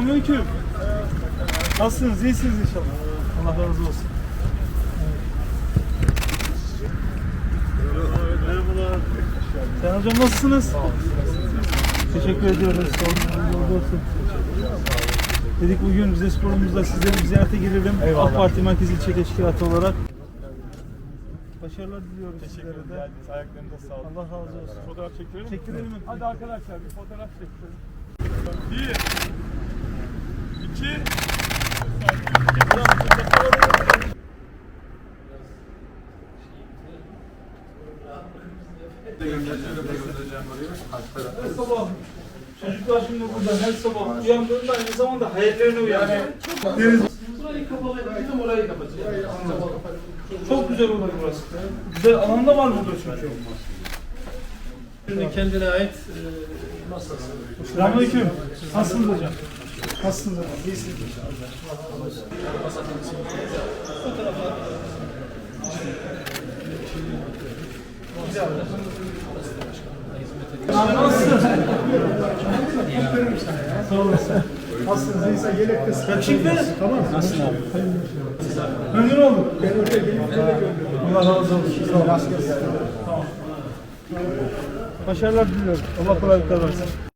Selamünaleyküm. Nasılsınız? İyisiniz inşallah. Allah razı olsun. Merhabalar. Sen hocam nasılsınız? Teşekkür ediyoruz. Oldu olsun. Dedik bugün Rize Spor'umuzda sizleri bir ziyarete girelim. AK Parti Merkez İlçe Teşkilatı olarak. Başarılar diliyoruz Teşekkür sizlere de. Geldiniz. Ayaklarınıza sağlık. Allah razı olsun. Fotoğraf çektirelim mi? Çektirelim mi? Hadi arkadaşlar bir fotoğraf çektirelim. Bir. Çocuklar şimdi burada her sabah uyandığında aynı zamanda hayallerine uyanıyor. Deniz. Burayı kapalıydı, bizim orayı kapatacağız. Çok güzel olur burası. Güzel alanda var burada çünkü. Şimdi kendine ait e, masası. Selamünaleyküm. Nasılsınız hocam? Sağ olasın. Nasılsınız? İyisiniz. Gelip kız. Yakışıklı. Tamam. Nasılsın? Memnun oldum. Allah razı olsun. Başarılar diliyorum. Allah kolaylıklar versin.